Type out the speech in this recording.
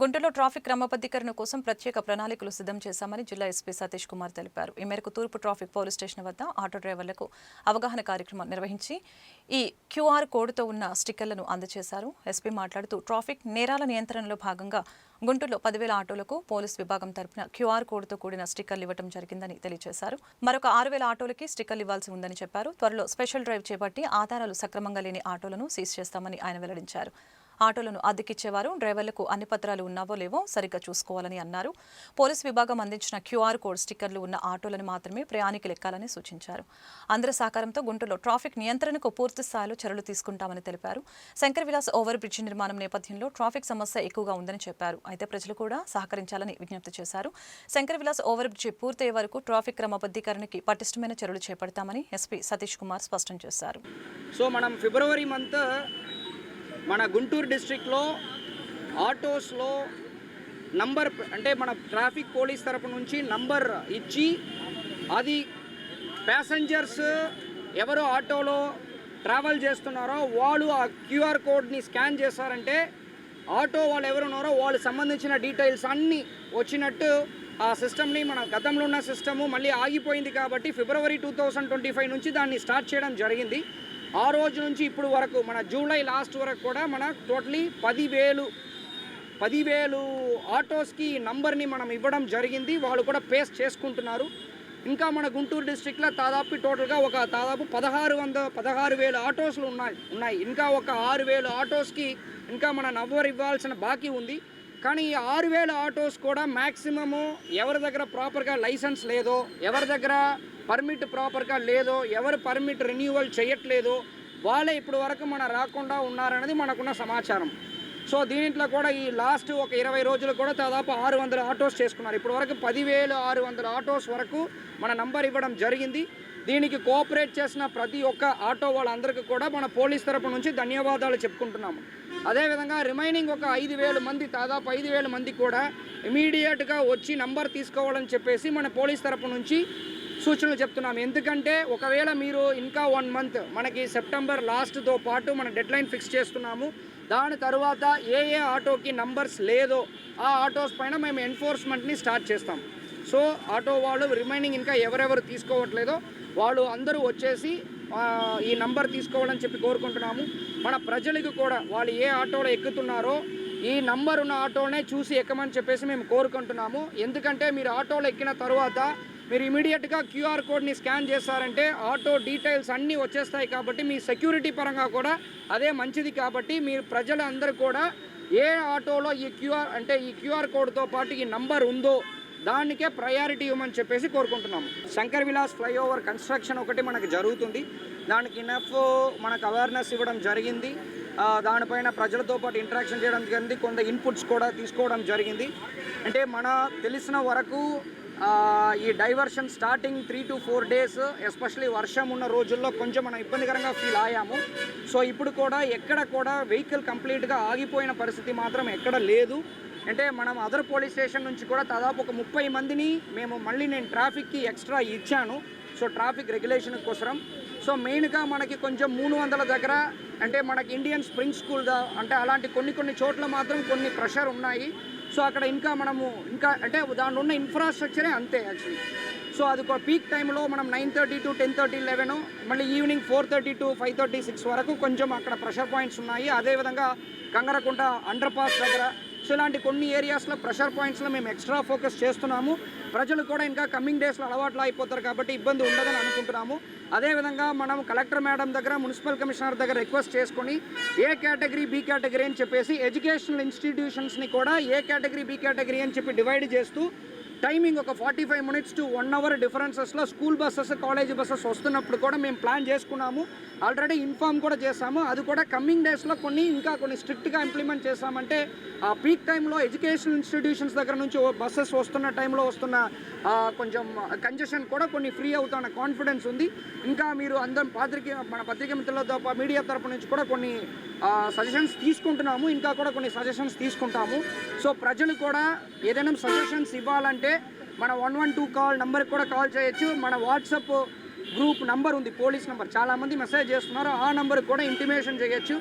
గుంటూరులో ట్రాఫిక్ క్రమబద్ధీకరణ కోసం ప్రత్యేక ప్రణాళికలు సిద్ధం చేశామని జిల్లా ఎస్పీ సతీష్ కుమార్ తెలిపారు. ఈ మేరకు తూర్పు ట్రాఫిక్ పోలీస్ స్టేషన్ వద్ద ఆటో డ్రైవర్లకు అవగాహన కార్యక్రమం నిర్వహించి ఈ క్యూఆర్ కోడ్తో ఉన్న స్టిక్కర్లను అందజేశారు ఎస్పీ మాట్లాడుతూ ట్రాఫిక్ నేరాల నియంత్రణలో భాగంగా గుంటూరులో పదివేల ఆటోలకు పోలీస్ విభాగం తరపున క్యూఆర్ కోడ్తో కూడిన స్టిక్కర్లు ఇవ్వడం జరిగిందని తెలియజేశారు. మరొక ఆరు వేల ఆటోలకి స్టిక్కర్లు ఇవ్వాల్సి ఉందని చెప్పారు. త్వరలో స్పెషల్ డ్రైవ్ చేపట్టి ఆధారాలు సక్రమంగా లేని ఆటోలను సీజ్ చేస్తామని ఆయన వెల్లడించారు. ఆటోలను అద్దెకిచ్చేవారు డ్రైవర్లకు అన్ని పత్రాలు ఉన్నావో లేవో సరిగ్గా చూసుకోవాలని అన్నారు. పోలీస్ విభాగం అందించిన క్యూఆర్ కోడ్ స్టిక్కర్లు ఉన్న ఆటోలను మాత్రమే ప్రయాణికులు ఎక్కాలని సూచించారు. అందరి సహకారంతో గుంటూరులో ట్రాఫిక్ నియంత్రణకు పూర్తి స్థాయిలో చర్యలు తీసుకుంటామని తెలిపారు. శంకర్ విలాస్ ఓవర్ బ్రిడ్జి నిర్మాణం నేపథ్యంలో ట్రాఫిక్ సమస్య ఎక్కువగా ఉందని చెప్పారు. అయితే ప్రజలు కూడా సహకరించాలని విజ్ఞప్తి చేశారు. శంకర్ విలాస్ ఓవర్ బ్రిడ్జి పూర్తయ్యే వరకు ట్రాఫిక్ క్రమబద్ధీకరణకి పటిష్టమైన చర్యలు చేపడతామని ఎస్పీ సతీష్ కుమార్ స్పష్టం చేశారు. సో మనం ఫిబ్రవరి మంత్ మన గుంటూరు డిస్ట్రిక్ట్లో ఆటోస్లో నంబర్ అంటే మన ట్రాఫిక్ పోలీస్ తరపు నుంచి నంబర్ ఇచ్చి అది ప్యాసింజర్స్ ఎవరు ఆటోలో ట్రావెల్ చేస్తున్నారో వాళ్ళు ఆ క్యూఆర్ కోడ్ని స్కాన్ చేశారంటే ఆటో వాళ్ళు ఎవరు ఉన్నారో వాళ్ళు సంబంధించిన డీటెయిల్స్ అన్నీ వచ్చినట్టు ఆ సిస్టమ్ని మన గతంలో ఉన్న సిస్టము మళ్ళీ ఆగిపోయింది కాబట్టి February two thousand twenty five నుంచి దాన్ని స్టార్ట్ చేయడం జరిగింది. ఆ రోజు నుంచి ఇప్పుడు వరకు మన జూలై లాస్ట్ వరకు కూడా మన టోటలీ పదివేలు పదివేలు ఆటోస్కి నంబర్ని మనం ఇవ్వడం జరిగింది. వాళ్ళు కూడా పేస్ చేసుకుంటున్నారు. ఇంకా మన గుంటూరు డిస్ట్రిక్ట్లో దాదాపు టోటల్గా ఒక దాదాపు పదహారు వంద పదహారు వేల ఆటోస్లు ఉన్నాయి ఉన్నాయి. ఇంకా ఒక ఆరు వేల ఆటోస్కి ఇంకా మన నవ్వర్ ఇవ్వాల్సిన బాకీ ఉంది. కానీ ఈ ఆరు వేల ఆటోస్ కూడా మ్యాక్సిమము ఎవరి దగ్గర ప్రాపర్గా లైసెన్స్ లేదో ఎవరి దగ్గర పర్మిట్ ప్రాపర్గా లేదో ఎవరు పర్మిట్ రెన్యువల్ చేయట్లేదో వాళ్ళే ఇప్పటి వరకు మన రాకుండా ఉన్నారనేది మనకున్న సమాచారం. సో దీంట్లో కూడా ఈ లాస్ట్ ఒక ఇరవై రోజులు కూడా దాదాపు ఆరు వందల ఆటోస్ చేసుకున్నారు. ఇప్పటి వరకు పదివేలు ఆరు వందల ఆటోస్ వరకు మన నంబర్ ఇవ్వడం జరిగింది. దీనికి కోఆపరేట్ చేసిన ప్రతి ఒక్క ఆటో వాళ్ళందరికీ కూడా మన పోలీస్ తరపు నుంచి ధన్యవాదాలు చెప్పుకుంటున్నాము. అదేవిధంగా రిమైనింగ్ ఒక ఐదు వేల మంది దాదాపు ఐదు వేల మంది కూడా ఇమీడియట్గా వచ్చి నంబర్ తీసుకోవాలని చెప్పేసి మన పోలీస్ తరపు నుంచి సూచనలు చెప్తున్నాం ఎందుకంటే ఒకవేళ మీరు ఇంకా వన్ మంత్ మనకి సెప్టెంబర్ లాస్ట్తో పాటు మన డెడ్లైన్ ఫిక్స్ చేస్తున్నాము. దాని తర్వాత ఏ ఏ ఆటోకి నంబర్స్ లేదో ఆ ఆటోస్ పైన మేము ఎన్ఫోర్స్మెంట్ని స్టార్ట్ చేస్తాం. సో ఆటో వాళ్ళు రిమైనింగ్ ఇంకా ఎవరెవరు తీసుకోవట్లేదో వాళ్ళు అందరూ వచ్చేసి ఈ నంబర్ తీసుకోవాలని చెప్పి కోరుకుంటున్నాము. మన ప్రజలకు కూడా వాళ్ళు ఏ ఆటోలో ఎక్కుతున్నారో ఈ నంబర్ ఉన్న ఆటోనే చూసి ఎక్కమని చెప్పేసి మేము కోరుకుంటున్నాము. ఎందుకంటే మీరు ఆటోలో ఎక్కిన తర్వాత మీరు ఇమీడియట్గా క్యూఆర్ కోడ్ని స్కాన్ చేస్తారంటే ఆటో డీటెయిల్స్ అన్నీ వచ్చేస్తాయి కాబట్టి మీ సెక్యూరిటీ పరంగా కూడా అదే మంచిది కాబట్టి మీరు ప్రజలందరూ కూడా ఏ ఆటోలో ఈ క్యూఆర్ అంటే ఈ క్యూఆర్ కోడ్తో పాటు ఈ నంబర్ ఉందో దానికే ప్రయారిటీ ఇవ్వమని చెప్పేసి కోరుకుంటున్నాము. శంకర్ విలాస్ ఫ్లైఓవర్ కన్స్ట్రక్షన్ ఒకటి మనకు జరుగుతుంది. దానికి ఇనఫ్ మనకు అవేర్నెస్ ఇవ్వడం జరిగింది. దానిపైన ప్రజలతో పాటు ఇంటరాక్షన్ చేయడం జరిగింది. కొంత ఇన్పుట్స్ కూడా తీసుకోవడం జరిగింది. అంటే మన తెలిసిన వరకు ఈ diversion starting three to four days especially వర్షం ఉన్న రోజుల్లో కొంచెం మనం ఇబ్బందికరంగా ఫీల్ అయ్యాము. సో ఇప్పుడు కూడా ఎక్కడ కూడా వెహికల్ కంప్లీట్గా ఆగిపోయిన పరిస్థితి మాత్రం ఎక్కడ లేదు. అంటే మనం అదర్ పోలీస్ స్టేషన్ నుంచి కూడా దాదాపు ఒక ముప్పై మందిని మేము మళ్ళీ నేను ట్రాఫిక్కి ఎక్స్ట్రా ఇచ్చాను. సో ట్రాఫిక్ రెగ్యులేషన్ కోసం సో మెయిన్గా మనకి కొంచెం మూడు వందల దగ్గర అంటే మనకి ఇండియన్ స్ప్రింగ్ స్కూల్గా అంటే అలాంటి కొన్ని కొన్ని చోట్ల మాత్రం కొన్ని ప్రెషర్ ఉన్నాయి. సో అక్కడ ఇంకా మనము ఇంకా అంటే దాంట్లో ఉన్న ఇన్ఫ్రాస్ట్రక్చరే అంతే యాక్చువల్లీ. సో అది ఒక పీక్ టైంలో మనం nine thirty to ten thirty eleven మళ్ళీ evening four thirty to five thirty six వరకు కొంచెం అక్కడ ప్రెషర్ పాయింట్స్ ఉన్నాయి. అదేవిధంగా కంగరకుంట అండర్ పాస్ దగ్గర సో ఇలాంటి కొన్ని ఏరియాస్లో ప్రెషర్ పాయింట్స్లో మేము ఎక్స్ట్రా ఫోకస్ చేస్తున్నాము. ప్రజలు కూడా ఇంకా కమింగ్ డేస్లో అలవాట్లు అయిపోతారు కాబట్టి ఇబ్బంది ఉండదని అనుకుంటున్నాము. అదేవిధంగా మనం కలెక్టర్ మేడం దగ్గర మున్సిపల్ కమిషనర్ దగ్గర రిక్వెస్ట్ చేసుకొని ఏ కేటగిరీ బి కేటగిరీ అని చెప్పేసి ఎడ్యుకేషనల్ ఇన్స్టిట్యూషన్స్ని కూడా ఏ కేటగిరీ బి కేటగిరీ అని చెప్పి డివైడ్ చేస్తూ టైమింగ్ ఒక forty five minutes to one hour డిఫరెన్సెస్లో school buses college buses వస్తున్నప్పుడు కూడా మేము ప్లాన్ చేసుకున్నాము. ఆల్రెడీ ఇన్ఫామ్ కూడా చేసాము అది కూడా కమింగ్ డేస్లో కొన్ని ఇంకా కొన్ని స్ట్రిక్ట్గా ఇంప్లిమెంట్ చేసామంటే ఆ పీక్ టైంలో ఎడ్యుకేషనల్ ఇన్స్టిట్యూషన్స్ దగ్గర నుంచి బస్సెస్ వస్తున్న టైంలో వస్తున్న కొంచెం కంజెషన్ కూడా కొన్ని ఫ్రీ అవుతున్న కాన్ఫిడెన్స్ ఉంది. ఇంకా మీరు అందరం పాత్రిక మన పత్రిక మిత్రులతో పా- మీడియా తరపు నుంచి కూడా కొన్ని సజెషన్స్ తీసుకుంటున్నాము. ఇంకా కూడా కొన్ని సజెషన్స్ తీసుకుంటాము. సో ప్రజలు కూడా ఏదైనా సజెషన్స్ ఇవ్వాలంటే మన వన్ వన్ టూ కాల్ నెంబర్కి కూడా కాల్ చేయొచ్చు. మన వాట్సాప్ గ్రూప్ నంబర్ ఉంది పోలీస్ నెంబర్. చాలామంది మెసేజ్ చేస్తున్నారు. ఆ నెంబర్కి కూడా ఇంటిమేషన్ చేయొచ్చు.